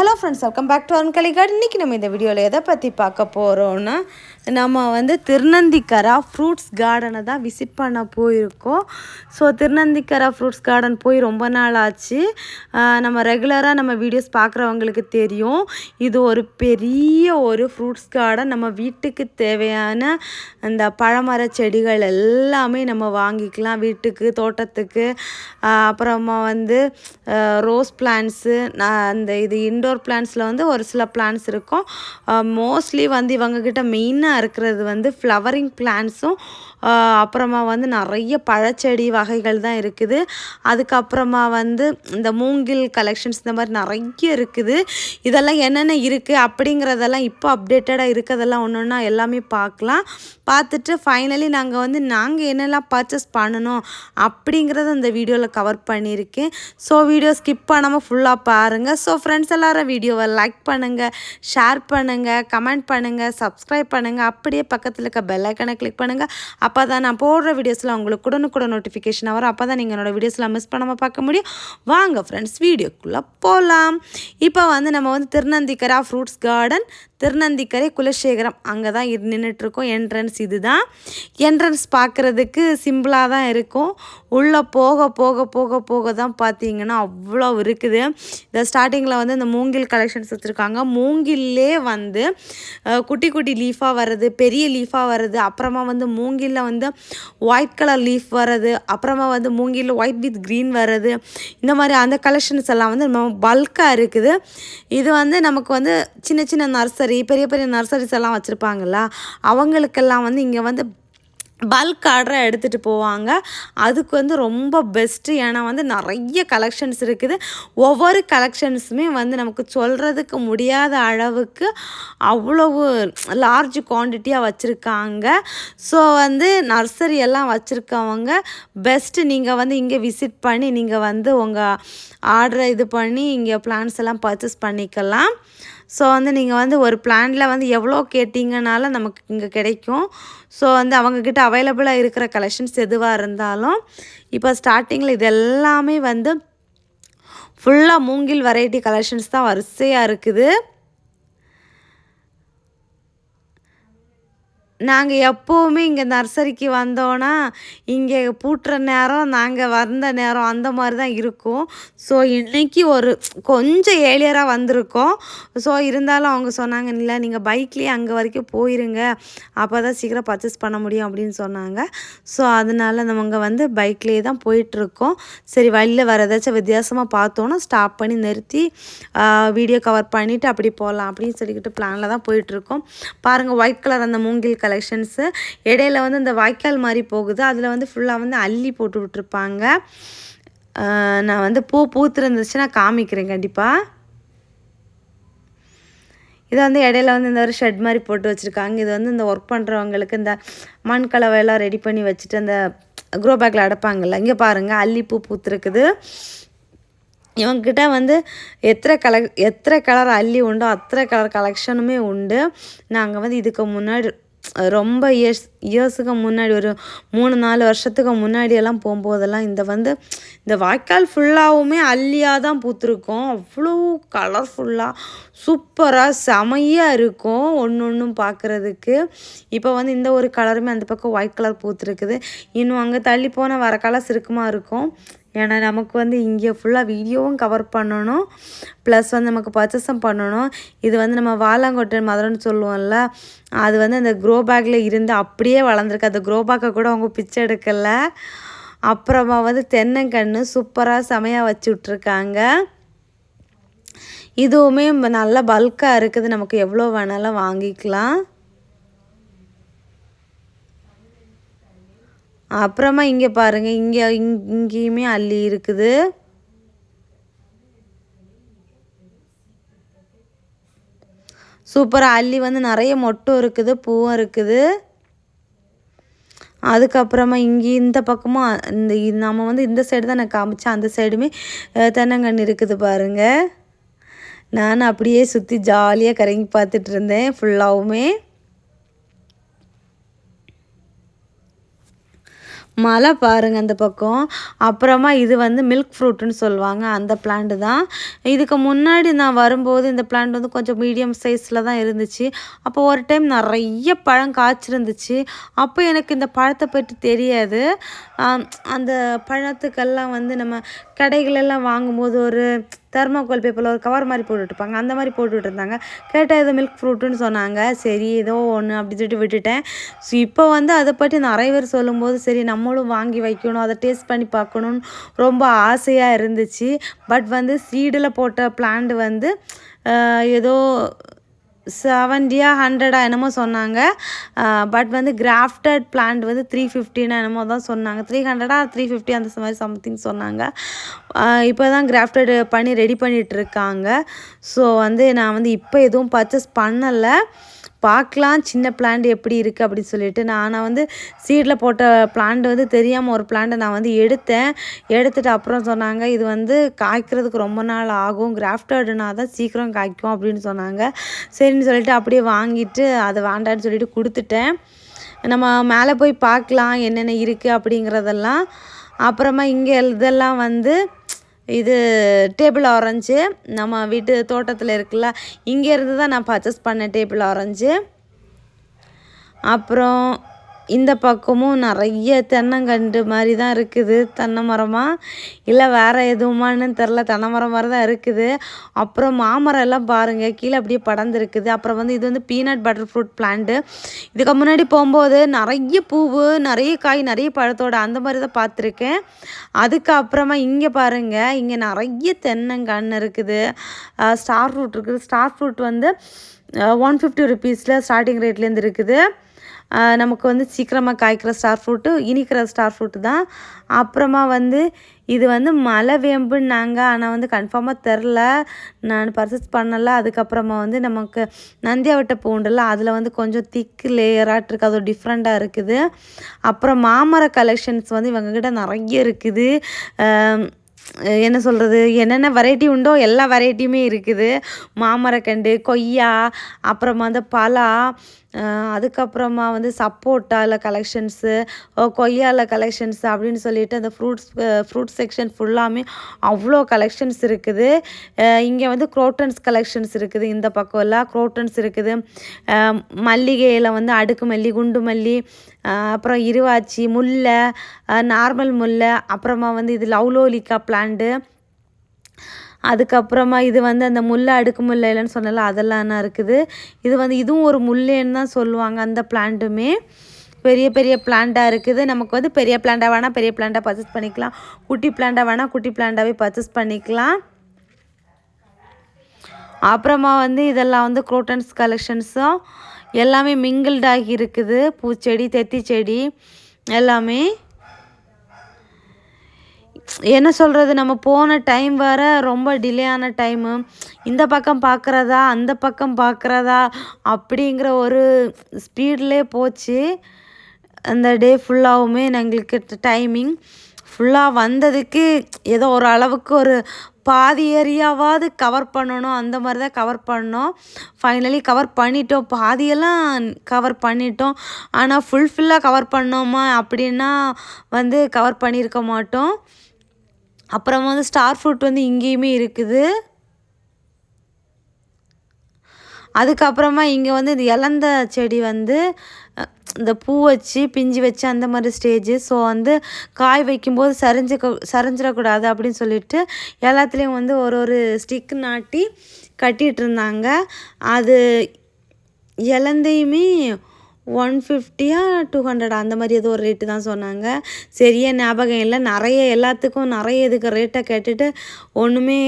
Hello friends welcome back to அன்கலிகார்டு இன்றைக்கி நம்ம இந்த வீடியோவில் எதை பற்றி பார்க்க போகிறோன்னா நம்ம வந்து திருநந்திக்கரா ஃப்ரூட்ஸ் கார்டனை தான் விசிட் பண்ண போயிருக்கோம். ஸோ திருநந்திக்கரா ஃப்ரூட்ஸ் கார்டன் போய் ரொம்ப நாள் ஆச்சு. நம்ம ரெகுலராக நம்ம வீடியோஸ் பார்க்குறவங்களுக்கு தெரியும். இது ஒரு பெரிய ஒரு ஃப்ரூட்ஸ் கார்டன் நம்ம வீட்டுக்கு தேவையான அந்த பழமர செடிகள் எல்லாமே நம்ம வாங்கிக்கலாம். வீட்டுக்கு தோட்டத்துக்கு அப்புறமா வந்து ரோஸ் பிளான்ஸு அந்த இது இன்டோர் பிளான்ஸில் வந்து ஒரு சில பிளான்ஸ் இருக்கும். மோஸ்ட்லி வந்து இவங்கக்கிட்ட மெயினாக இருக்கிறது வந்து ஃப்ளவரிங் பிளான்ஸும் அப்புறமா வந்து நிறைய பழச்செடி வகைகள் தான் இருக்குது. அதுக்கப்புறமா வந்து இந்த மூங்கில் கலெக்ஷன்ஸ் இந்த மாதிரி நிறைய இருக்குது. இதெல்லாம் என்னென்ன இருக்குது அப்படிங்கிறதெல்லாம் இப்போ அப்டேட்டடாக இருக்கிறதெல்லாம் ஒன்று ஒன்றா எல்லாமே பார்க்கலாம். பார்த்துட்டு ஃபைனலி நாங்கள் வந்து நாங்கள் என்னெல்லாம் பர்ச்சேஸ் பண்ணணும் அப்படிங்கிறத இந்த வீடியோவில் கவர் பண்ணியிருக்கேன். ஸோ வீடியோ ஸ்கிப் பண்ணாமல் ஃபுல்லாக பாருங்கள் ஸோ ஃப்ரெண்ட்ஸ் எல்லாரும் வீடியோவை லைக் பண்ணுங்கள் ஷேர் பண்ணுங்கள் கமெண்ட் பண்ணுங்கள் சப்ஸ்கிரைப் பண்ணுங்கள் அப்படியே பக்கத்தில் இருக்க பெல் ஐக்கனை கிளிக் பண்ணுங்கள் அப்போ தான் நான் போடுற வீடியோஸில் உங்களுக்கு உடனுக்குடன் நோட்டிஃபிகேஷன் வரும் அப்போ தான் நீங்கள் என்னோடய வீடியோஸ்லாம் மிஸ் பண்ணாமல் பார்க்க முடியும். வாங்க ஃப்ரெண்ட்ஸ் வீடியோக்குள்ளே போகலாம் இப்போ வந்து நம்ம வந்து திருநந்திக்கரா ஃப்ரூட்ஸ் கார்டன் திருநந்திக்கரை குலசேகரம். அங்கே தான் நின்றுட்டுருக்கோம் என்ட்ரன்ஸ் இது தான் என்ட்ரன்ஸ் பார்க்குறதுக்கு சிம்பிளாக தான் இருக்கும். உள்ளே போக போக போக போக தான் பார்த்தீங்கன்னா அவ்வளோ இருக்குது. இந்த ஸ்டார்டிங்கில் வந்து இந்த மூங்கில் கலெக்ஷன்ஸ் வச்சுருக்காங்க. மூங்கில்லே வந்து குட்டி குட்டி லீஃபாக வர்றது பெரிய லீஃபாக வர்றது அப்புறமா வந்து வந்து ஒயிட் கலர் லீஃப் வர்றது அப்புறமா வந்து மூங்கில் ஒயிட் வித் க்ரீன் வர்றது இந்த மாதிரி அந்த கலெக்ஷன்ஸ் எல்லாம் வந்து நம்ம பல்காக இருக்குது. இது வந்து நமக்கு வந்து சின்ன சின்ன நர்சரி பெரிய பெரிய நர்சரிஸ் எல்லாம் வச்சுருப்பாங்களா அவங்களுக்கெல்லாம் வந்து இங்கே வந்து பல்க் ஆர்டரை எடுத்துகிட்டு போவாங்க. அதுக்கு வந்து ரொம்ப பெஸ்ட்டு ஏன்னா வந்து நிறைய கலெக்ஷன்ஸ் இருக்குது. ஒவ்வொரு கலெக்ஷன்ஸுமே வந்து நமக்கு சொல்கிறதுக்கு முடியாத அளவுக்கு அவ்வளவு லார்ஜ் குவான்டிட்டியாக வச்சுருக்காங்க. ஸோ வந்து நர்சரி எல்லாம் வச்சுருக்கவங்க பெஸ்ட்டு நீங்கள் வந்து இங்கே விசிட் பண்ணி நீங்கள் வந்து உங்கள் ஆர்டரை இது பண்ணி இங்கே பிளான்ஸ் எல்லாம் பர்ச்சேஸ் பண்ணிக்கலாம். ஸோ வந்து நீங்கள் வந்து ஒரு பிளானில் வந்து எவ்வளோ கேட்டிங்கனாலும் நமக்கு இங்கே கிடைக்கும். ஸோ வந்து அவங்கக்கிட்ட அவைலபிளாக இருக்கிற கலெக்ஷன்ஸ் எதுவாக இருந்தாலும் இப்போ ஸ்டார்டிங்கில் இது எல்லாமே வந்து ஃபுல்லாக மூங்கில் வெரைட்டி கலெக்ஷன்ஸ் தான் வரிசையாக இருக்குது. நாங்கள் எப்போவுமே இங்கே நர்சரிக்கு வந்தோன்னா இங்கே பூட்டுற நேரம் நாங்கள் வந்த நேரம் அந்த மாதிரி தான் இருக்கும். ஸோ இன்றைக்கி ஒரு கொஞ்சம் ஏழியராக வந்திருக்கோம். ஸோ இருந்தாலும் அவங்க சொன்னாங்க இல்லை நீங்கள் பைக்லேயே அங்கே வரைக்கும் போயிருங்க. அப்போ தான் சீக்கிரம் பர்ச்சேஸ் பண்ண முடியும் அப்படின்னு சொன்னாங்க. ஸோ அதனால நம்ம வந்து பைக்லேயே தான் போயிட்டுருக்கோம். சரி வழியில் வர ஏதாச்சும் வித்தியாசமாக பார்த்தோன்னா ஸ்டாப் பண்ணி நிறுத்தி வீடியோ கவர் பண்ணிவிட்டு அப்படி போகலாம் அப்படின்னு சொல்லிக்கிட்டு பிளானில் தான் போயிட்டுருக்கோம். பாருங்கள் ஒயிட் கலர் அந்த மூங்கில் கலெக்ஷன்ஸு இடையில வந்து இந்த வாய்க்கால் மாதிரி போகுது. அதில் வந்து ஃபுல்லாக வந்து அள்ளி போட்டு விட்ருப்பாங்க நான் வந்து பூ பூத்துருந்துச்சு. நான் காமிக்கிறேன் கண்டிப்பாக இதை வந்து இடையில வந்து இந்த ஒரு ஷெட் மாதிரி போட்டு வச்சுருக்காங்க. இது வந்து இந்த ஒர்க் பண்ணுறவங்களுக்கு இந்த மண் கலவையெல்லாம் ரெடி பண்ணி வச்சுட்டு அந்த க்ரோ பேக்கில் அடைப்பாங்கல்ல. இங்கே பாருங்கள் அல்லிப்பூ பூத்துருக்குது. இவங்ககிட்ட வந்து எத்தனை கலெக் எத்தனை கலர் அள்ளி உண்டோ அத்தனை கலர் கலெக்ஷனுமே உண்டு. நாங்கள் வந்து இதுக்கு முன்னாடி ரொம்ப இயர்ஸ் இயர்ஸுக்கு முன்னாடி ஒரு மூணு நாலு வருஷத்துக்கு முன்னாடி எல்லாம் போகும்போதெல்லாம் இந்த வந்து இந்த வாய்க்கால் ஃபுல்லாகவுமே அள்ளியாக தான் பூத்துருக்கும். அவ்வளோ கலர்ஃபுல்லாக சூப்பராக செமையாக இருக்கும் ஒன்று ஒன்றும் பார்க்குறதுக்கு இப்போ வந்து இந்த ஒரு கலருமே அந்த பக்கம் ஒயிட் கலர் பூத்துருக்குது. இன்னும் அங்கே தள்ளி போனால் வர கலர்ஸ் இருக்குமா இருக்கும். ஏன்னா நமக்கு வந்து இங்கே ஃபுல்லாக வீடியோவும் கவர் பண்ணணும். ப்ளஸ் வந்து நமக்கு பர்ச்சேஸும் பண்ணணும். இது வந்து நம்ம வாலாங்கொட்டை மதுரைன்னு சொல்லுவோம்ல அது வந்து அந்த க்ரோ பேக்கில் இருந்து அப்படியே வளர்ந்துருக்கு. அந்த க்ரோ பேக்கை கூட அவங்க பிச்சை எடுக்கலை. அப்புறமா வந்து தென்னங்கன்று சூப்பராக செமையாக வச்சு விட்ருக்காங்க இதுவுமே நல்லா பல்காக இருக்குது. நமக்கு எவ்வளோ வேணாலும் வாங்கிக்கலாம். அப்புறமா இங்கே பாருங்கள் இங்கே இங் இங்கேயுமே அள்ளி இருக்குது. சூப்பராக அள்ளி வந்து நிறைய மொட்டும் இருக்குது பூவும் இருக்குது. அதுக்கப்புறமா இங்கே இந்த பக்கமும் இந்த நம்ம வந்து இந்த சைடு தான் நான் காமிச்சேன் அந்த சைடுமே தென்னங்கன்று இருக்குது பாருங்கள் நான் அப்படியே சுற்றி ஜாலியாக கறங்கி பார்த்துட்டு இருந்தேன் ஃபுல்லாகவுமே மலை பாருங்கள் அந்த பக்கம். அப்புறமா இது வந்து மில்க் ஃப்ரூட்டுன்னு சொல்லுவாங்க அந்த பிளான்ட் தான். இதுக்கு முன்னாடி நான் வரும்போது இந்த பிளான்ட் வந்து கொஞ்சம் மீடியம் சைஸில் தான் இருந்துச்சு. அப்போ ஒரு டைம் நிறைய பழம் காய்ச்சிருந்துச்சு. அப்போ எனக்கு இந்த பழத்தை பற்றி தெரியாது. அந்த பழத்துக்கெல்லாம் வந்து நம்ம கடைகளெல்லாம் வாங்கும்போது ஒரு தெர்மாக்கோல் பேப்பரில் ஒரு கவர் மாதிரி போட்டுட்ருப்பாங்க அந்த மாதிரி போட்டுட்டு இருந்தாங்க கேட்டால் ஏதோ மில்க் ஃப்ரூட்டுன்னு சொன்னாங்க. சரி ஏதோ ஒன்று அப்படி சொல்லிட்டு விட்டுட்டேன். ஸோ இப்போ வந்து அதை பற்றி நிறைய பேர் சொல்லும்போது சரி நம்மளும் வாங்கி வைக்கணும். அதை டேஸ்ட் பண்ணி பார்க்கணுன்னு ரொம்ப ஆசையாக இருந்துச்சு. பட் வந்து சீடில் போட்ட பிளான்ட் வந்து ஏதோ செவன்ட்டியா ஹண்ட்ரடா என்னமோ சொன்னாங்க. பட் வந்து கிராஃப்டட் பிளான்ட் வந்து த்ரீ ஃபிஃப்டின்னு என்னமோ தான் சொன்னாங்க. த்ரீ ஹண்ட்ரடா த்ரீ ஃபிஃப்டி அந்த மாதிரி சம்திங் சொன்னாங்க. இப்போ தான் கிராஃப்டட் பண்ணி ரெடி பண்ணிகிட்ருக்காங்க ஸோ வந்து நான் வந்து இப்போ எதுவும் பர்ச்சேஸ் பண்ணலை. பார்க்கலாம் சின்ன பிளான்ட் எப்படி இருக்குது அப்படின்னு சொல்லிட்டு. நான் வந்து சீடில் போட்ட பிளான்ட் வந்து தெரியாமல் ஒரு பிளான்ட்டை நான் வந்து எடுத்தேன். எடுத்துகிட்டு அப்புறம் சொன்னாங்க இது வந்து காய்க்கிறதுக்கு ரொம்ப நாள் ஆகும். கிராஃப்டர்டுனா தான் சீக்கிரம் காய்க்கும் அப்படின்னு சொன்னாங்க. சரின்னு சொல்லிட்டு அப்படியே வாங்கிட்டு அதை வேண்டான்னு சொல்லிட்டு கொடுத்துட்டேன். நம்ம மேலே போய் பார்க்கலாம் என்னென்ன இருக்குது அப்படிங்கிறதெல்லாம். அப்புறமா இங்கே இதெல்லாம் வந்து இது டேபிள் ஆரஞ்சு. நம்ம வீட்டு தோட்டத்தில் இருக்குல்ல இங்கேருந்து தான் நான் பர்ச்சேஸ் பண்ணேன் டேபிள் ஆரஞ்சு. அப்புறம் இந்த பக்கமும் நிறைய தென்னங்கன்று மாதிரி தான் இருக்குது. தென்னை மரமாக இல்லை வேறு எதுவுமான்னு தெரில. தென்னை மரம் மாதிரி தான் இருக்குது. அப்புறம் மாமரம் எல்லாம் பாருங்கள் கீழே அப்படியே படர்ந்துருக்குது. அப்புறம் வந்து இது வந்து பீனட் பட்டர் ஃப்ரூட் பிளான்ட்டு இதுக்கு முன்னாடி போகும்போது நிறைய பூவு நிறைய காய் நிறைய பழத்தோட அந்த மாதிரி தான் பார்த்துருக்கேன். அதுக்கப்புறமா இங்கே பாருங்கள் இங்கே நிறைய தென்னங்கன்று இருக்குது. ஸ்டார் ஃப்ரூட் இருக்குது. ஸ்டார் ஃப்ரூட் வந்து ஒன் ஃபிஃப்டி ருபீஸில் ஸ்டார்டிங் ரேட்லேருந்து இருக்குது. நமக்கு வந்து சீக்கிரமாக காய்க்கிற ஸ்டார் ஃப்ரூட்டு இனிக்கிற ஸ்டார் ஃப்ரூட்டு தான். அப்புறமா வந்து இது வந்து மலை வேம்புன்னாங்க. ஆனால் வந்து கன்ஃபார்மாக தெரில நான் பர்ச்சேஸ் பண்ணலை. அதுக்கப்புறமா வந்து நமக்கு நந்தியாவட்ட பூண்டுல அதில் வந்து கொஞ்சம் திக்கு லேயராக இருக்குது அது டிஃப்ரெண்ட்டாக இருக்குது. அப்புறம் மாமர கலெக்ஷன்ஸ் வந்து இவங்கக்கிட்ட நிறைய இருக்குது. என்ன சொல்கிறது என்னென்ன வெரைட்டி உண்டோ எல்லா வெரைட்டியுமே இருக்குது. மாமரக்கண்டு கொய்யா அப்புறமா அந்த பலா அதுக்கப்புறமா வந்து சப்போட்டாவில் கலெக்ஷன்ஸு கொய்யாவில் கலெக்ஷன்ஸ் அப்படின்னு சொல்லிட்டு அந்த ஃப்ரூட்ஸ் ஃப்ரூட் செக்ஷன் ஃபுல்லாமே அவ்வளோ கலெக்ஷன்ஸ் இருக்குது. இங்கே வந்து குரோட்டன்ஸ் கலெக்ஷன்ஸ் இருக்குது இந்த பக்கம் எல்லாம் குரோட்டன்ஸ் இருக்குது மல்லிகையில் வந்து அடுக்கு மல்லி குண்டு மல்லி அப்புறம் இருவாச்சி முல்லை நார்மல் முல்லை அப்புறமா வந்து இது லவ்லோலிக்கா பிளான்ட்டு அதுக்கப்புறமா இது வந்து அந்த முல்லை அடுக்கு முல்லை இல்லைன்னு சொன்னல அதெல்லாம் தான் இருக்குது? இது வந்து இதுவும் ஒரு முல்லைன்னு தான் சொல்லுவாங்க அந்த பிளான்ட்டுமே பெரிய பெரிய பிளான்ட்டாக இருக்குது. நமக்கு வந்து பெரிய பிளான்ட்டாக வேணால் பெரிய பிளான்ட்டாக பர்ச்சேஸ் பண்ணிக்கலாம். குட்டி பிளான்ட்டாக வேணால் குட்டி பிளான்ட்டாகவே பர்ச்சேஸ் பண்ணிக்கலாம். அப்புறமா வந்து இதெல்லாம் வந்து குரோட்டன்ஸ் கலெக்ஷன்ஸும் எல்லாமே மிங்கிள்டாகி இருக்குது. பூச்செடி தெத்தி செடி எல்லாமே. என்ன சொல்கிறது நம்ம போன டைம் வேறு ரொம்ப டிலே ஆன டைமு இந்த பக்கம் பார்க்குறதா அந்த பக்கம் பார்க்குறதா அப்படிங்கிற ஒரு ஸ்பீட்லே போச்சு. அந்த டே ஃபுல்லாகவுமே எங்களுக்கு டைமிங் ஃபுல்லாக வந்ததுக்கு ஏதோ ஒரு அளவுக்கு ஒரு பாதி ஏரியாவாவது கவர் பண்ணணும் அந்த மாதிரி தான் கவர் பண்ணோம். ஃபைனலி கவர் பண்ணிட்டோம். பாதியெல்லாம் கவர் பண்ணிட்டோம். ஆனால் ஃபுல்ஃபில்லாக கவர் பண்ணோமா அப்படின்னா வந்து கவர் பண்ணியிருக்க மாட்டோம். அப்புறம் வந்து ஸ்டார் ஃப்ரூட் வந்து இங்கேயுமே இருக்குது. அதுக்கப்புறமா இங்கே வந்து இந்த இலந்த செடி வந்து இந்த பூ வச்சு பிஞ்சு வச்சு அந்த மாதிரி ஸ்டேஜு ஸோ வந்து காய் வைக்கும்போது சரிஞ்சிக்க சரிஞ்சிடக்கூடாது அப்படின்னு சொல்லிட்டு எல்லாத்துலேயும் வந்து ஒரு ஒரு ஸ்டிக் நாட்டி கட்டிகிட்டு இருந்தாங்க. அது இலந்தையுமே ஒன் ஃபிஃப்டியா டூ ஹண்ட்ரட்? அந்த மாதிரி ஏதோ ஒரு ரேட்டு தான் சொன்னாங்க. சரியாக ஞாபகம் இல்லை. நிறைய எல்லாத்துக்கும் நிறைய இதுக்கு ரேட்டை கேட்டுட்டு ஒன்றுமே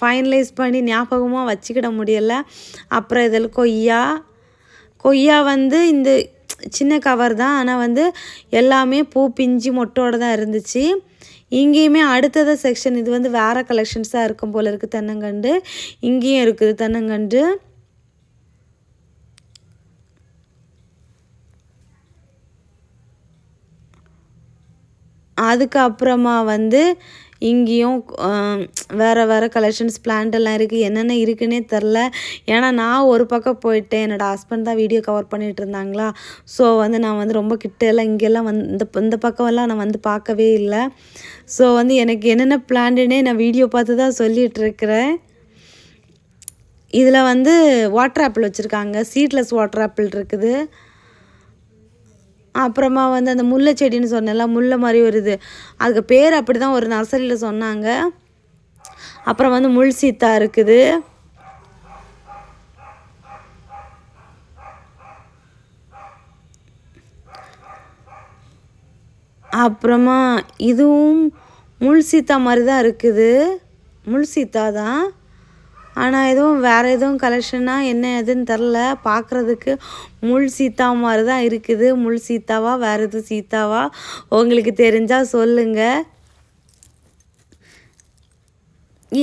ஃபைனலைஸ் பண்ணி ஞாபகமாக வச்சுக்கிட முடியலை. அப்புறம் இதில் கொய்யா. கொய்யா வந்து இந்த சின்ன கவர் தான். ஆனால் வந்து எல்லாமே பூ பிஞ்சு மொட்டோடு தான் இருந்துச்சு. இங்கேயுமே அடுத்தது செக்ஷன் இது வந்து வேறு கலெக்ஷன்ஸாக இருக்கும் போல் இருக்குது தென்னங்கண்டு இங்கேயும் இருக்குது தென்னங்கண்டு அதுக்கப்புறமா வந்து இங்கேயும் வேறு வேறு கலெக்ஷன்ஸ் பிளான்டெல்லாம் இருக்குது என்னென்ன இருக்குன்னே தெரில. ஏன்னா நான் ஒரு பக்கம் போயிட்டேன். என்னோடய ஹஸ்பண்ட் தான் வீடியோ கவர் பண்ணிகிட்டு இருந்தாங்களா? ஸோ வந்து நான் வந்து ரொம்ப கிட்ட எல்லாம் இங்கெல்லாம் வந்து இந்த இந்த பக்கமெல்லாம் நான் வந்து பார்க்கவே இல்லை. ஸோ வந்து எனக்கு என்னென்ன பிளான்ட்டுன்னே நான் வீடியோ பார்த்து தான் சொல்லிகிட்ருக்கிறேன் இதில் வந்து வாட்டர் ஆப்பிள் வச்சுருக்காங்க. சீட்லெஸ் வாட்டர் ஆப்பிள் இருக்குது. அப்புறமா வந்து அந்த முல்லை செடின்னு சொன்னேன்ல முல்லை மாதிரி வருது அதுக்கு பேர் அப்படி தான் ஒரு நர்சரியில் சொன்னாங்க. அப்புறம் வந்து முள் சீத்தா இருக்குது. அப்புறமா இதுவும் முள் சீத்தா மாதிரி தான் இருக்குது. முள் சீத்தா தான் ஆனால் எதுவும் வேறு எதுவும் கலெக்ஷனாக என்ன எதுன்னு தெரில பார்க்குறதுக்கு முள் சீத்தா மாதிரி தான் இருக்குது. முள் சீத்தாவா வேறு எதுவும் சீத்தாவா? உங்களுக்கு தெரிஞ்சால் சொல்லுங்கள்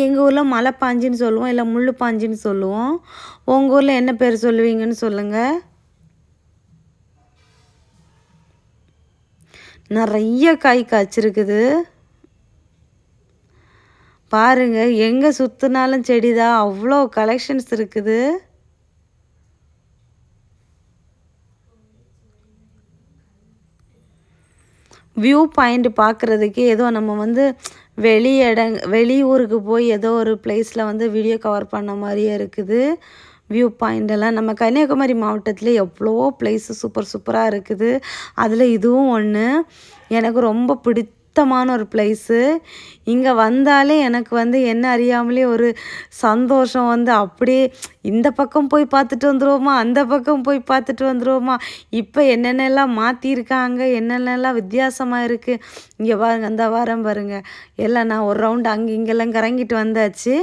எங்கள் ஊரில் மலை பாஞ்சின்னு சொல்லுவோம் இல்லை முள் பாஞ்சின்னு சொல்லுவோம். உங்கள் ஊரில் என்ன பேர் சொல்லுவீங்கன்னு சொல்லுங்கள் நிறைய காய் காய்ச்சிருக்குது. பாருங்க எங்கே சுற்றினாலும் செடி தான் அவ்வளோ கலெக்ஷன்ஸ் இருக்குது. வியூ பாயிண்ட் பார்க்குறதுக்கு ஏதோ நம்ம வந்து வெளி இடங் வெளியூருக்கு போய் ஏதோ ஒரு பிளேஸில் வந்து வீடியோ கவர் பண்ண மாதிரியே இருக்குது. வியூ பாயிண்டெல்லாம் நம்ம கன்னியாகுமரி மாவட்டத்தில் எவ்வளவோ பிளேஸு சூப்பர் சூப்பராக இருக்குது. அதில் இதுவும் ஒன்று எனக்கு ரொம்ப பிடிச்ச சுத்தமான ஒரு பிளேஸு இங்கே வந்தாலே எனக்கு வந்து என்ன அறியாமலே ஒரு சந்தோஷம் வந்து அப்படியே இந்த பக்கம் போய் பார்த்துட்டு வந்துருவோமா அந்த பக்கம் போய் பார்த்துட்டு வந்துருவோமா. இப்போ என்னென்னலாம் மாற்றிருக்காங்க என்னென்னலாம் வித்தியாசமாக இருக்குது இங்கே பாருங்கள் அந்த வாரம் பாருங்க. எல்லாம் நான் ஒரு ரவுண்டு அங்கே இங்கெல்லாம் கறங்கிட்டு வந்தாச்சு.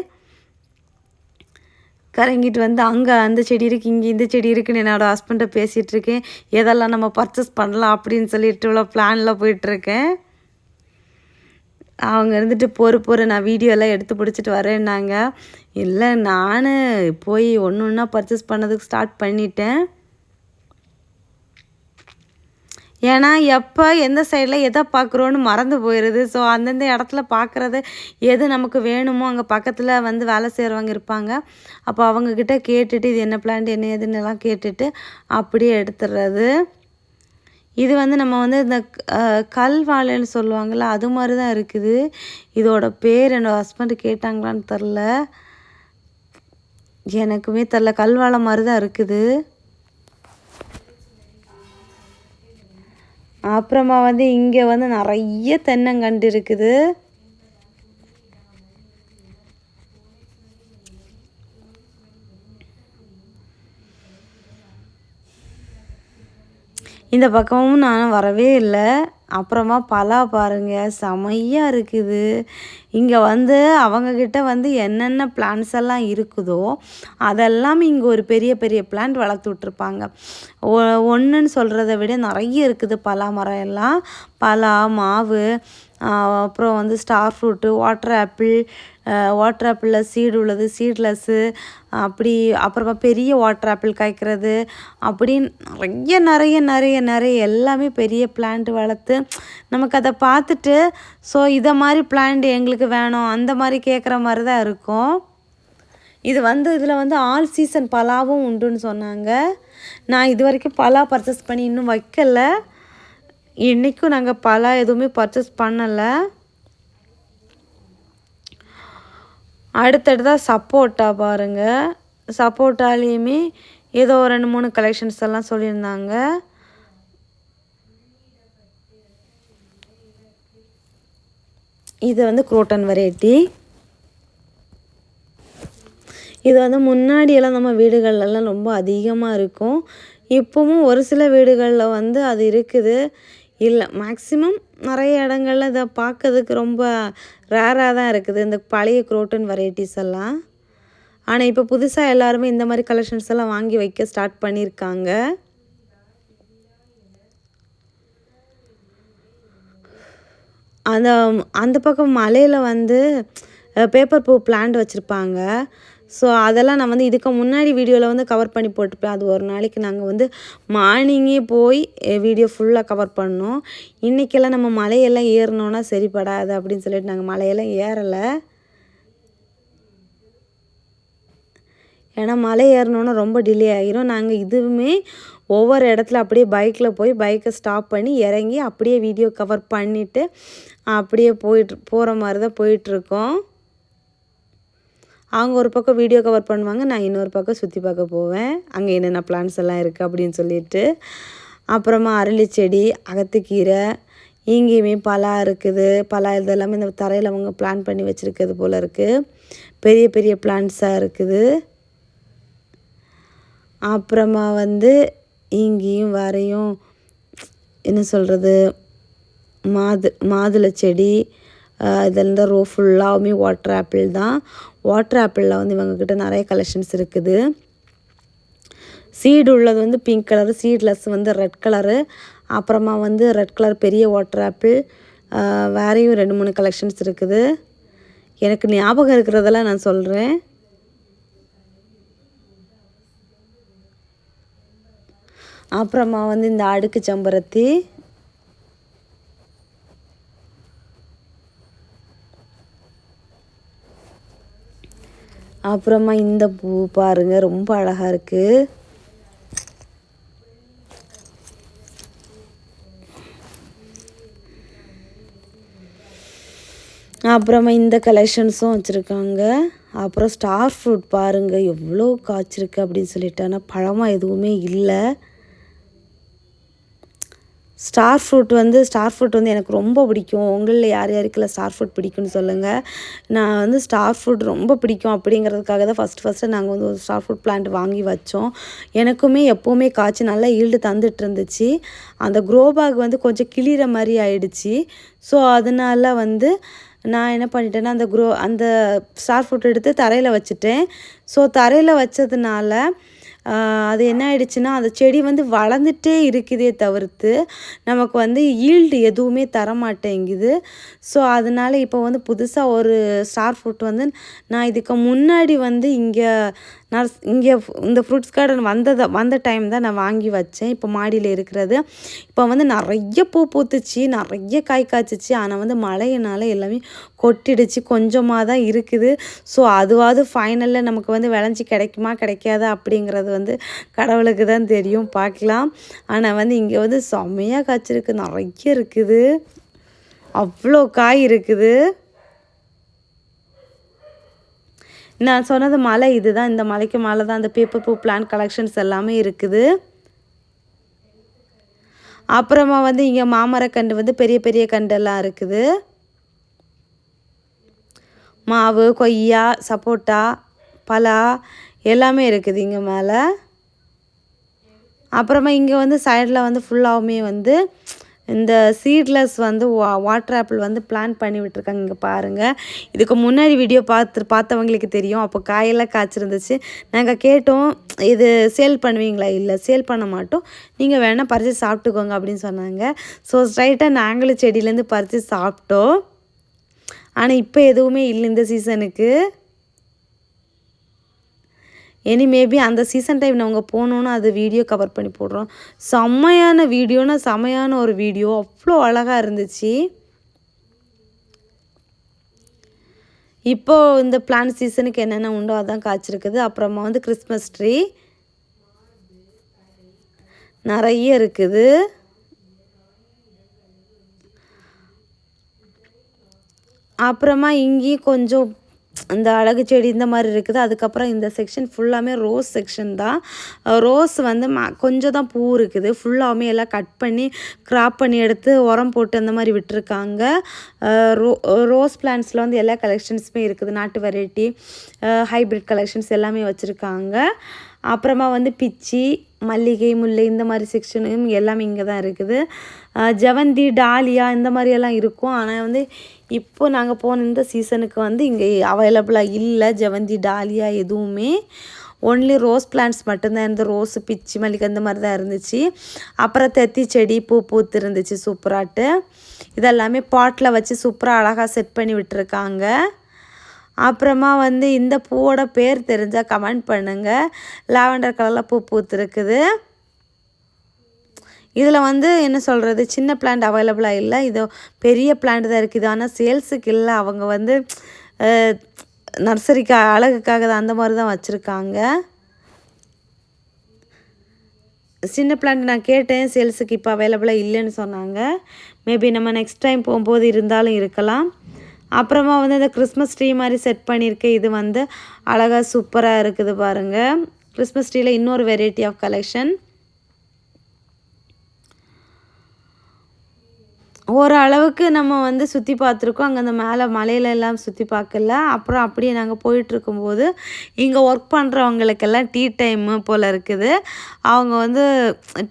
கறங்கிட்டு வந்து அங்கே அந்த செடி இருக்குது இங்கே இந்த செடி இருக்குன்னு என்னோடய ஹஸ்பண்டை பேசிகிட்டு இருக்கேன். எதெல்லாம் நம்ம பர்ச்சேஸ் பண்ணலாம் அப்படின்னு சொல்லிட்டு உள்ள பிளானில் போயிட்டுருக்கேன் அவங்க இருந்துட்டு பொறு பொறு நான் வீடியோலாம் எடுத்து பிடிச்சிட்டு வரேன்னாங்க. இல்லை நான் போய் ஒன்று ஒன்றா பர்ச்சேஸ் பண்ணதுக்கு ஸ்டார்ட் பண்ணிட்டேன். ஏன்னா எப்போ எந்த சைடில் எதை பார்க்குறோன்னு மறந்து போயிடுது ஸோ அந்தந்த இடத்துல பார்க்குறது எது நமக்கு வேணுமோ அங்கே பக்கத்தில் வந்து வேலை செய்கிறவங்க இருப்பாங்க. அப்போ அவங்கக்கிட்ட கேட்டுட்டு இது என்ன பிளான்ட் என்ன ஏதுன்னு எல்லாம் கேட்டுட்டு அப்படியே எடுத்துடுறது இது வந்து நம்ம வந்து இந்த அஹ், கல் வாழைன்னு சொல்லுவாங்கள்ல அது மாதிரி தான் இருக்குது. இதோட பேர் என்னோட ஹஸ்பண்ட் கேட்டாங்களான்னு தெரில எனக்குமே தெரில கல்வாழை மாதிரி தான் இருக்குது. அப்புறமா வந்து இங்கே வந்து நிறைய தென்னங்கண்டு இருக்குது. இந்த பக்கமும் நான் வரவே இல்லை. அப்புறமா பலா பாருங்கள் செமையாக இருக்குது. இங்கே வந்து அவங்கக்கிட்ட வந்து என்னென்ன பிளான்ஸ் எல்லாம் இருக்குதோ அதெல்லாம் இங்கே ஒரு பெரிய பெரிய பிளான்ட் வளர்த்து விட்ருப்பாங்க ஒ ஒன்றுன்னு சொல்கிறத விட நிறைய இருக்குது பலா மரம் எல்லாம். பலா மாவு அப்புறம் வந்து star fruit water apple water ஆப்பிளில் சீடு உள்ளது சீட்லெஸ்ஸு அப்படி அப்புறமா பெரிய வாட்டர் ஆப்பிள் காய்க்கிறது அப்படின்னு நிறைய நிறைய நிறைய நிறைய எல்லாமே பெரிய பிளான்ட் வளர்த்து நமக்கு அதை பார்த்துட்டு ஸோ இதை மாதிரி பிளான்ட் எங்களுக்கு வேணும் அந்த மாதிரி கேட்குற மாதிரி தான் இருக்கும். இது வந்து இதில் வந்து ஆல் சீசன் பலாவும் உண்டுன்னு சொன்னாங்க. நான் இது வரைக்கும் பலா பர்ச்சேஸ் பண்ணி இன்னும் வைக்கலை. இன்றைக்கும் நாங்கள் பலா எதுவுமே பர்ச்சேஸ் பண்ணலை. அடுத்தடுத்தா சப்போட்டா பாருங்கள் சப்போட்டாலேயுமே ஏதோ ரெண்டு மூணு கலெக்ஷன்ஸ் எல்லாம் சொல்லியிருந்தாங்க. இது வந்து குரோட்டன் வெரைட்டி இது வந்து முன்னாடியெல்லாம் நம்ம வீடுகள்லாம் ரொம்ப அதிகமாக இருக்கும். இப்போவும் ஒரு சில வீடுகளில் வந்து அது இருக்குது. இல்லை மேக்ஸிமம் நிறைய இடங்கள்ல இதை பார்க்கறதுக்கு ரொம்ப ரேராக தான் இருக்குது. இந்த பழைய குரோட்டன் வெரைட்டிஸ் எல்லாம். ஆனால் இப்போ புதுசாக எல்லாருமே இந்த மாதிரி கலெக்ஷன்ஸ் எல்லாம் வாங்கி வைக்க ஸ்டார்ட் பண்ணியிருக்காங்க. அந்த அந்த பக்கம் மலையில் வந்து பேப்பர் பூ பிளான்ட் வச்சுருப்பாங்க. ஸோ அதெல்லாம் நான் வந்து இதுக்கு முன்னாடி வீடியோவில் வந்து கவர் பண்ணி போட்டுப்பேன். அது ஒரு நாளைக்கு நாங்கள் வந்து மார்னிங்கே போய் வீடியோ ஃபுல்லாக கவர் பண்ணோம். இன்றைக்கெல்லாம் நம்ம மலையெல்லாம் ஏறினோன்னா சரிப்படாது அப்படின்னு சொல்லிட்டு நாங்கள் மலையெல்லாம் ஏறலை. ஏன்னா மலை ஏறினோன்னா ரொம்ப டிலே ஆகிரும் நாங்கள் இதுவுமே ஒவ்வொரு இடத்துல அப்படியே பைக்கில் போய் பைக்கை ஸ்டாப் பண்ணி இறங்கி அப்படியே வீடியோ கவர் பண்ணிவிட்டு அப்படியே போயிட்டு போகிற மாதிரி தான் போயிட்டுருக்கோம் அவங்க ஒரு பக்கம் வீடியோ கவர் பண்ணுவாங்க நான் இன்னொரு பக்கம் சுற்றி பார்க்க போவேன். அங்கே என்னென்ன பிளான்ஸ் எல்லாம் இருக்குது அப்படின்னு சொல்லிட்டு. அப்புறமா அரளி செடி அகத்துக்கீரை இங்கேயுமே பலா இருக்குது. பலா இதெல்லாமே இந்த தரையில் அவங்க பிளான் பண்ணி வச்சுருக்கிறது போல் இருக்குது பெரிய பெரிய பிளான்ஸாக இருக்குது. அப்புறமா வந்து இங்கேயும் வரையும் என்ன சொல்கிறது மாது மாதுளை செடி இதில் ரோ ஃபுல்லாகவுமே வாட்டர் ஆப்பிள் தான். வாட்டர் ஆப்பிளில் வந்து இவங்கக்கிட்ட நிறைய கலெக்ஷன்ஸ் இருக்குது. சீடு உள்ளது வந்து பிங்க் கலரு சீட்லெஸ் வந்து ரெட் கலரு அப்புறமா வந்து ரெட் கலர் பெரிய வாட்டர் ஆப்பிள் வேறையும் ரெண்டு மூணு கலெக்ஷன்ஸ் இருக்குது. எனக்கு ஞாபகம் இருக்கிறதெல்லாம் நான் சொல்கிறேன் அப்புறமா வந்து இந்த அடுக்கு செம்பருத்தி அப்புறமா இந்த பூ பாருங்க ரொம்ப அழகாக இருக்குது அப்புறமா இந்த கலெக்ஷன்ஸும் வச்சுருக்காங்க. அப்புறம் ஸ்டார் ஃப்ரூட் பாருங்கள் எவ்வளோ காய்ச்சிருக்கு அப்படின்னு சொல்லிட்டு. ஆனால் பழமாக எதுவுமே இல்லை. ஸ்டார் ஃப்ரூட் வந்து ஸ்டார் ஃப்ரூட் வந்து எனக்கு ரொம்ப பிடிக்கும். உங்களில் யார் யாருக்கெல்லாம் ஸ்டார் ஃப்ரூட் பிடிக்கும்னு சொல்லுங்கள் நான் வந்து ஸ்டார் ஃப்ரூட் ரொம்ப பிடிக்கும் அப்படிங்கிறதுக்காக தான் ஃபஸ்ட் ஃபஸ்ட்டு நாங்கள் வந்து ஒரு ஸ்டார் ஃப்ரூட் பிளான்ட் வாங்கி வச்சோம். எனக்குமே எப்போவுமே காய்ச்சி நல்லா ஈல்டு தந்துட்டு இருந்துச்சு. அந்த க்ரோ பேக் வந்து கொஞ்சம் கிளிகிற மாதிரி ஆயிடுச்சு. ஸோ அதனால வந்து நான் என்ன பண்ணிட்டேன்னா அந்த க்ரோ அந்த ஸ்டார் ஃப்ரூட் எடுத்து தரையில் வச்சுட்டேன். ஸோ தரையில் வச்சதுனால அது என்ன ஆயிடுச்சுன்னா அந்த செடி வந்து வளர்ந்துட்டே இருக்குதே தவிர்த்து நமக்கு வந்து ஈல்டு எதுவுமே தரமாட்டேங்குது. ஸோ அதனால் இப்போ வந்து புதுசாக ஒரு ஸ்டார் ஃப்ரூட் வந்து நான் இதுக்கு முன்னாடி வந்து இங்கே நான் இங்கே இந்த ஃப்ரூட்ஸ் கார்டன் வந்ததை வந்த டைம் தான் நான் வாங்கி வச்சேன். இப்போ மாடியில் இருக்கிறது. இப்போ வந்து நிறைய பூ பூத்துச்சு நிறைய காய் காய்ச்சிச்சு. ஆனால் வந்து மழையினால் எல்லாமே கொட்டிடுச்சு. கொஞ்சமாக தான் இருக்குது. ஸோ அதுவாவது ஃபைனலில் நமக்கு வந்து விளைஞ்சி கிடைக்குமா கிடைக்காதா அப்படிங்கிறது வந்து கடவுளுக்கு தான் தெரியும். பார்க்கலாம். ஆனால் வந்து இங்கே வந்து செம்மையாக காய்ச்சிருக்கு. நிறைய இருக்குது. அவ்வளோ காய் இருக்குது. நான் சொன்னது மலை இதுதான் இந்த மலைக்கு மேலே தான் அந்த பேப்பர் பூ பிளான் கலெக்ஷன்ஸ் எல்லாமே இருக்குது. அப்புறமா வந்து இங்கே மாமரக்கண்டு வந்து பெரிய பெரிய கண்டெல்லாம் இருக்குது. மாவு கொய்யா சப்போட்டா பலா எல்லாமே இருக்குது இங்கே மேலே. அப்புறமா இங்கே வந்து சைடில் வந்து ஃபுல்லாகவுமே வந்து இந்த சீட்லெஸ் வந்து வா வாட்டர் ஆப்பிள் வந்து பிளான் பண்ணி விட்டுருக்காங்க. இங்கே பாருங்கள் இதுக்கு முன்னாடி வீடியோ பார்த்து பார்த்தவங்களுக்கு தெரியும். அப்போ காயெல்லாம் காய்ச்சிருந்துச்சு. நாங்கள் கேட்டோம் இது சேல் பண்ணுவீங்களா? இல்லை சேல் பண்ண மாட்டோம். நீங்கள் வேணால் பறித்து சாப்பிட்டுக்கோங்க அப்படின்னு சொன்னாங்க. ஸோ ஸ்ட்ரைட்டாக நாங்களும் செடியிலேருந்து பறித்து சாப்பிட்டோம். ஆனால் இப்போ எதுவுமே இல்லை இந்த சீசனுக்கு எனி மேபி அந்த சீசன் டைம் நாங்கள் போனோன்னு அது வீடியோ கவர் பண்ணி போடுறோம். செம்மையான வீடியோனா செம்மையான ஒரு வீடியோ அவ்வளோ அழகாக இருந்துச்சு. இப்போது இந்த பிளான் சீசனுக்கு என்னென்ன உண்டோ அதான் காய்ச்சிருக்குது. அப்புறமா வந்து கிறிஸ்மஸ் ட்ரீ நிறைய இருக்குது. அப்புறமா இங்கேயும் கொஞ்சம் இந்த அழகு செடி இந்த மாதிரி இருக்குது. அதுக்கப்புறம் இந்த செக்ஷன் ஃபுல்லாமே ரோஸ் செக்ஷன் தான். ரோஸ் வந்து ம கொஞ்சம் தான் பூ இருக்குது. ஃபுல்லாமே எல்லாம் கட் பண்ணி க்ராப் பண்ணி எடுத்து உரம் போட்டு அந்த மாதிரி விட்டுருக்காங்க. ரோ ரோஸ் பிளான்ஸில் வந்து எல்லா கலெக்ஷன்ஸுமே இருக்குது. நாட்டு வெரைட்டி ஹைப்ரிட் கலெக்ஷன்ஸ் எல்லாமே வச்சுருக்காங்க. அப்புறமா வந்து பிச்சி மல்லிகை முல்லை இந்த மாதிரி செக்ஷனும் எல்லாமே இங்கே தான் இருக்குது. ஜவந்தி டாலியா இந்த மாதிரியெல்லாம் இருக்கும். ஆனால் வந்து இப்போ நாங்கள் போன இந்த சீசனுக்கு வந்து இங்கே அவைலபிளாக இல்லை. ஜவந்தி டாலியா எதுவுமே. ஒன்லி ரோஸ் பிளான்ட்ஸ் மட்டும்தான் இருந்து ரோஸு பிச்சி மல்லிகை அந்த மாதிரி தான் இருந்துச்சு. அப்புறம் தெத்தி செடி பூ பூத்து இருந்துச்சு சூப்பராட்டு. இதெல்லாமே பாட்டில் வச்சு சூப்பராக அழகாக செட் பண்ணி விட்டுருக்காங்க. அப்புறமா வந்து இந்த பூவோட பேர் தெரிஞ்சால் கமெண்ட் பண்ணுங்கள் லாவெண்டர் கலரில் பூ பூத்துருக்குது. இதில் வந்து என்ன சொல்கிறது சின்ன பிளான்ட் அவைலபிளாக இல்லை. இது பெரிய பிளான்ட் தான் இருக்குது. ஆனால் சேல்ஸுக்கு இல்லை. அவங்க வந்து நர்சரிக்கு அழகுக்காக தான் அந்த மாதிரி தான் வச்சுருக்காங்க. சின்ன பிளான்ட் நான் கேட்டேன். சேல்ஸுக்கு இப்போ அவைலபிளாக இல்லைன்னு சொன்னாங்க. மேபி நம்ம நெக்ஸ்ட் டைம் போகும்போது இருந்தாலும் இருக்கலாம். அப்புறமா வந்து இந்த கிறிஸ்மஸ் ட்ரீ மாதிரி செட் பண்ணியிருக்கேன் இது வந்து அழகாக சூப்பராக இருக்குது பாருங்கள் கிறிஸ்மஸ் ட்ரீயில் இன்னொரு வெரைட்டி ஆஃப் கலெக்ஷன் ஓரளவுக்கு நம்ம வந்து சுற்றி பார்த்துருக்கோம். அங்கே அந்த மேலே மலையில எல்லாம் சுற்றி பார்க்கல. அப்புறம் அப்படியே நாங்கள் போயிட்டுருக்கும்போது இங்கே ஒர்க் பண்ணுறவங்களுக்கெல்லாம் டீ டைமு போல் இருக்குது. அவங்க வந்து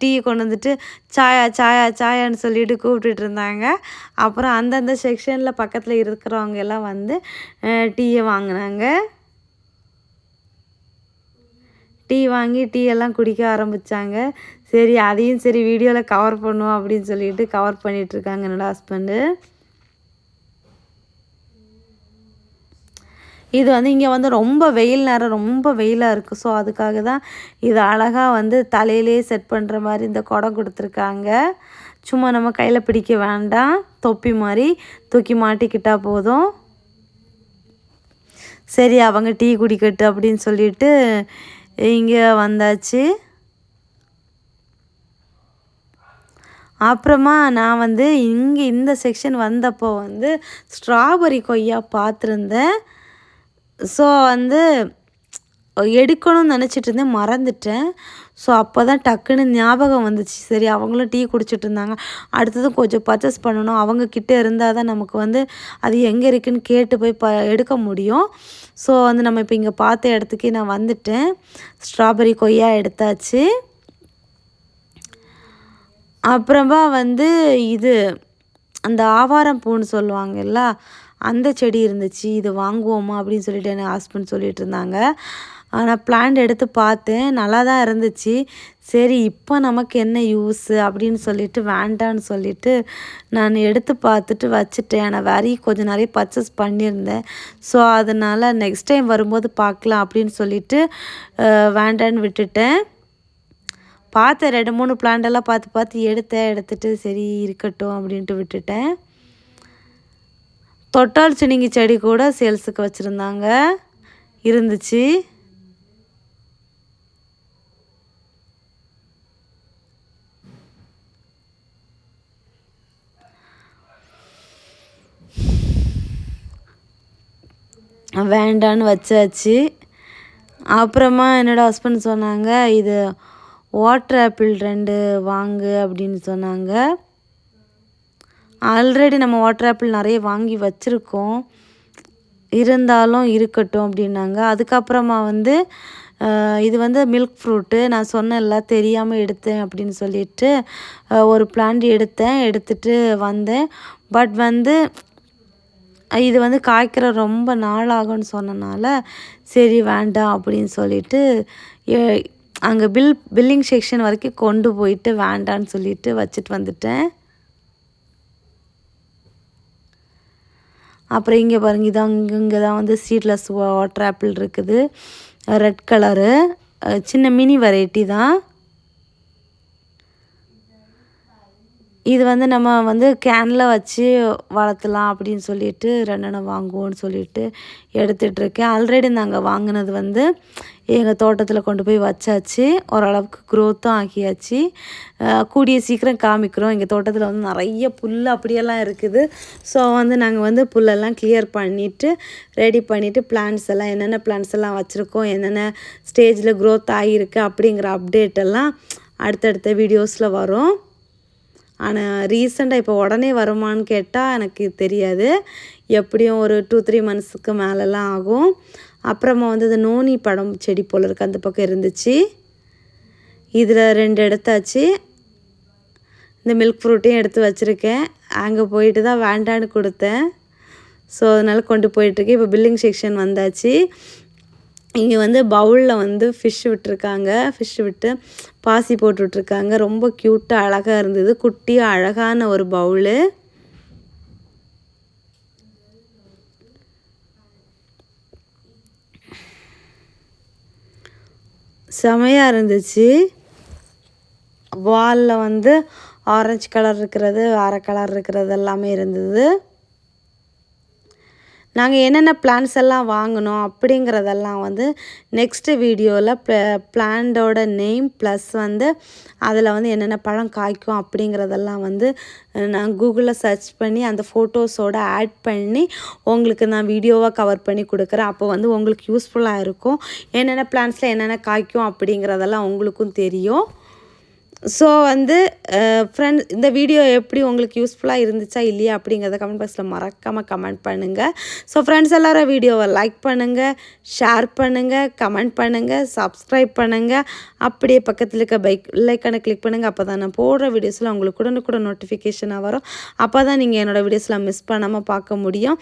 டீ கொண்டு வந்துட்டு சாயா சாயா சாயான்னு சொல்லிட்டு கூப்பிட்டுட்டு இருந்தாங்க. அப்புறம் அந்தந்த செக்ஷனில் பக்கத்தில் இருக்கிறவங்க எல்லாம் வந்து டீயை வாங்கினாங்க. டீ வாங்கி டீ எல்லாம் குடிக்க ஆரம்பித்தாங்க சரி அதையும் சரி வீடியோவில் கவர் பண்ணுவோம் அப்படின்னு சொல்லிட்டு கவர் பண்ணிகிட்ருக்காங்க என்னோடய ஹஸ்பண்டு இது வந்து இங்கே வந்து ரொம்ப வெயில் நேரம் ரொம்ப வெயிலாக இருக்குது ஸோ அதுக்காக தான் இது அழகாக வந்து தலையிலே செட் பண்ணுற மாதிரி இந்த குடம் கொடுத்துருக்காங்க. சும்மா நம்ம கையில் பிடிக்க வேண்டாம். தொப்பி மாதிரி தூக்கி மாட்டிக்கிட்டால் போதும். சரி அவங்க டீ குடிக்கட்டு அப்படின்னு சொல்லிட்டு இங்கே வந்தாச்சு. அப்புறமா நான் வந்து இங்கே இந்த செக்ஷன் வந்தப்போ வந்து ஸ்ட்ராபெரி கொய்யா பார்த்துருந்தேன் ஸோ வந்து எடுக்கணும்னு நினச்சிட்டு இருந்தேன் மறந்துட்டேன். ஸோ அப்போ தான் டக்குன்னு ஞாபகம் வந்துச்சு. சரி அவங்களும் டீ குடிச்சிட்டு இருந்தாங்க. அடுத்ததும் கொஞ்சம் பர்ச்சேஸ் பண்ணணும். அவங்க கிட்டே இருந்தால் தான் நமக்கு வந்து அது எங்கே இருக்குதுன்னு கேட்டு போய் ப எடுக்க முடியும். ஸோ வந்து நம்ம இப்போ இங்கே பார்த்த இடத்துக்கே நான் வந்துட்டேன். ஸ்ட்ராபெரி கொய்யா எடுத்தாச்சு. அப்புறமா வந்து இது அந்த ஆவாரம் பூன்னு சொல்லுவாங்கல்ல அந்த செடி இருந்துச்சு இது வாங்குவோமா அப்படின்னு சொல்லிட்டு என் ஹஸ்பண்ட் சொல்லிட்டு இருந்தாங்க. ஆனால் பிளான்ட் எடுத்து பார்த்தேன். நல்லா தான் இருந்துச்சு. சரி இப்போ நமக்கு என்ன யூஸு அப்படின்னு சொல்லிட்டு வேண்டான்னு சொல்லிட்டு நான் எடுத்து பார்த்துட்டு வச்சுட்டேன். ஆனால் வரி கொஞ்சம் நிறைய பர்ச்சேஸ் பண்ணியிருந்தேன். ஸோ அதனால் நெக்ஸ்ட் டைம் வரும்போது பார்க்கலாம் அப்படின்னு சொல்லிட்டு வேண்டான்னு விட்டுட்டேன். பார்த்தேன் ரெண்டு மூணு பிளான்டெல்லாம் பார்த்து பார்த்து எடுத்தேன் எடுத்துட்டு சரி இருக்கட்டும் அப்படின்ட்டு விட்டுட்டேன். தொட்டால் சுனிங்கி செடி கூட சேல்ஸுக்கு வச்சுருந்தாங்க. இருந்துச்சு. வேண்டான்னு வச்சாச்சு. அப்புறமா என்னோடய ஹஸ்பண்ட் சொன்னாங்க இது வாட்டர் ஆப்பிள் ரெண்டு வாங்கு அப்படின்னு சொன்னாங்க. ஆல்ரெடி நம்ம வாட்டர் ஆப்பிள் நிறைய வாங்கி வச்சுருக்கோம். இருந்தாலும் இருக்கட்டும் அப்படின்னாங்க. அதுக்கப்புறமா வந்து இது வந்து மில்க் ஃப்ரூட்டு நான் சொன்னேன்ல தெரியாமல் எடுத்தேன் அப்படின்னு சொல்லிட்டு ஒரு பிளான்ட் எடுத்தேன் எடுத்துகிட்டு வந்தேன். பட் வந்து இது வந்து காய்க்கிற ரொம்ப நாள் ஆகும்னு சொன்னனால சரி வேண்டாம் அப்படின்னு சொல்லிட்டு அங்கே பில் பில்லிங் செக்ஷன் வரைக்கும் கொண்டு போயிட்டு வேண்டான்னு சொல்லிட்டு வச்சுட்டு வந்துட்டேன். அப்புறம் இங்கே பாருங்க இதான் இங்கே இங்கே தான் வந்து சீட்லெஸ் வாட்டர் ஆப்பிள் இருக்குது. ரெட் கலரு சின்ன மினி வெரைட்டி தான். இது வந்து நம்ம வந்து கேனில் வச்சு வளர்த்தலாம் அப்படின்னு சொல்லிட்டு ரெண்டெண்ணம் வாங்குவோன்னு சொல்லிட்டு எடுத்துகிட்ருக்கேன் ஆல்ரெடி நாங்கள் வாங்கினது வந்து எங்கள் தோட்டத்தில் கொண்டு போய் வச்சாச்சு. ஓரளவுக்கு க்ரோத்தும் ஆக்கியாச்சு கூடிய சீக்கிரம் காமிக்கிறோம். எங்கள் தோட்டத்தில் வந்து நிறைய புல் அப்படியெல்லாம் இருக்குது. ஸோ வந்து நாங்கள் வந்து புல்லெல்லாம் கிளியர் பண்ணிவிட்டு ரெடி பண்ணிவிட்டு பிளான்ஸ் எல்லாம் என்னென்ன பிளான்ஸ் எல்லாம் வச்சுருக்கோம் என்னென்ன ஸ்டேஜில் க்ரோத் ஆகியிருக்கு அப்படிங்கிற அப்டேட் எல்லாம் அடுத்தடுத்த வீடியோஸில் வரும். ஆனால் ரீசெண்டாக இப்போ உடனே வருமானு கேட்டால் எனக்கு தெரியாது. எப்படியும் ஒரு டூ த்ரீ மந்த்ஸுக்கு மேலெலாம் ஆகும். அப்புறமா வந்து இந்த நோனி படம் செடி போல் இருக்குது அந்த பக்கம் இருந்துச்சு. இதில் ரெண்டு எடுத்தாச்சு. இந்த மில்க் ஃப்ரூட்டையும் எடுத்து வச்சுருக்கேன். அங்கே போயிட்டு தான் வேண்டான்னு கொடுத்தேன். ஸோ அதனால் கொண்டு போயிட்டுருக்கேன் இப்போ பில்லிங் செக்ஷன் வந்தாச்சு. இங்கே வந்து பவுலில் வந்து ஃபிஷ் விட்டுருக்காங்க. ஃபிஷ் விட்டு பாசி போட்டு விட்ருக்காங்க ரொம்ப க்யூட்டாக அழகாக இருந்தது. குட்டியாக அழகான ஒரு பவுலு. செமையாக இருந்துச்சு. வாலில் வந்து ஆரஞ்சு கலர் இருக்கிறது அரை கலர் இருக்கிறது எல்லாமே இருந்தது. நாங்கள் என்னென்ன பிளான்ஸ் எல்லாம் வாங்கினோம் அப்படிங்கிறதெல்லாம் வந்து நெக்ஸ்ட்டு வீடியோவில் பிளான்டோட நேம் ப்ளஸ் வந்து அதில் வந்து என்னென்ன பழம் காய்க்கும் அப்படிங்கிறதெல்லாம் வந்து நான் கூகுளில் சர்ச் பண்ணி அந்த ஃபோட்டோஸோடு ஆட் பண்ணி உங்களுக்கு நான் வீடியோவாக கவர் பண்ணி கொடுக்குறேன். அப்போ வந்து உங்களுக்கு யூஸ்ஃபுல்லாக இருக்கும். என்னென்ன பிளான்ஸில் என்னென்ன காய்க்கும் அப்படிங்கிறதெல்லாம் உங்களுக்கும் தெரியும். ஸோ வந்து ஃப்ரெண்ட்ஸ் இந்த வீடியோ எப்படி உங்களுக்கு யூஸ்ஃபுல்லாக இருந்துச்சா இல்லையா அப்படிங்கிறத கமெண்ட் பாக்ஸில் மறக்காமல் கமெண்ட் பண்ணுங்கள் ஸோ ஃப்ரெண்ட்ஸ் எல்லோரும் வீடியோவை லைக் பண்ணுங்கள் ஷேர் பண்ணுங்கள் கமெண்ட் பண்ணுங்கள் சப்ஸ்கிரைப் பண்ணுங்கள் அப்படியே பக்கத்தில் இருக்க பைக் லைக்கானை கிளிக் பண்ணுங்கள் அப்போ தான் நான் போடுற வீடியோஸில் உங்களுக்கு உடனுக்குடன் நோட்டிஃபிகேஷனாக வரும். அப்போ தான் நீங்கள் என்னோடய வீடியோஸ்லாம் மிஸ் பண்ணாமல் பார்க்க முடியும்.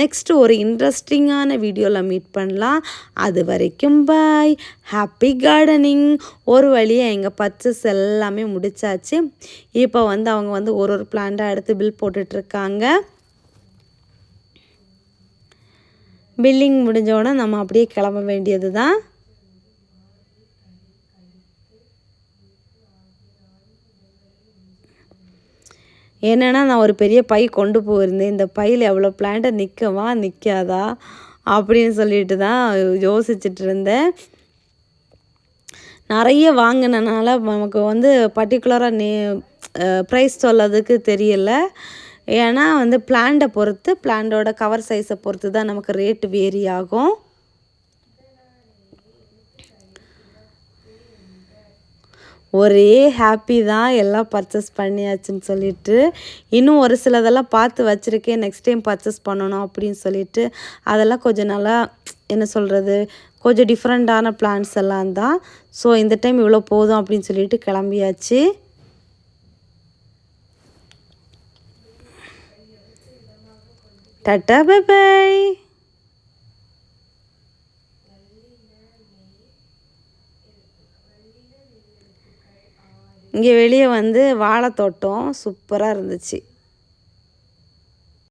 நெக்ஸ்ட்டு ஒரு இன்ட்ரெஸ்டிங்கான வீடியோவில் மீட் பண்ணலாம். அது வரைக்கும் பாய் ஹாப்பி கார்டனிங் ஒரு வழியாக எங்கள் பர்ச்சஸ் எல்லாமே முடிச்சாச்சு. இப்போ வந்து அவங்க வந்து ஒரு ஒரு பிளான்ட்டாக எடுத்து பில் போட்டுட்ருக்காங்க. பில்லிங் முடிஞ்சோடனே நம்ம அப்படியே கிளம்ப வேண்டியது தான் என்னென்னா நான் ஒரு பெரிய பை கொண்டு போயிருந்தேன். இந்த பையில் எவ்வளோ பிளான்ட்டை நிற்கவா நிற்காதா அப்படின்னு சொல்லிட்டு தான் யோசிச்சுட்டு இருந்தேன். நிறைய வாங்கினனால நமக்கு வந்து பர்டிகுலராக நே ப்ரைஸ் சொல்லதுக்கு தெரியல. ஏன்னா வந்து பிளான்ட்டை பொறுத்து பிளான்டோட கவர் சைஸை பொறுத்து தான் நமக்கு ரேட்டு வேரி ஆகும். ஒரே ஹாப்பி தான் எல்லாம் பர்ச்சேஸ் பண்ணியாச்சுன்னு சொல்லிட்டு இன்னும் ஒரு சிலதெல்லாம் பார்த்து வச்சுருக்கேன் நெக்ஸ்ட் டைம் பர்ச்சேஸ் பண்ணணும் அப்படின்னு சொல்லிட்டு அதெல்லாம் கொஞ்சம் நல்லா என்ன சொல்கிறது கொஞ்சம் டிஃப்ரெண்ட்டான பிளான்ஸ் எல்லாம் தான். ஸோ இந்த டைம் இவ்வளோ போதும் அப்படின்னு சொல்லிட்டு கிளம்பியாச்சு. டட்டா பை இங்கே வெளியே வந்து வாழைத்தோட்டம் சூப்பராக இருந்துச்சு.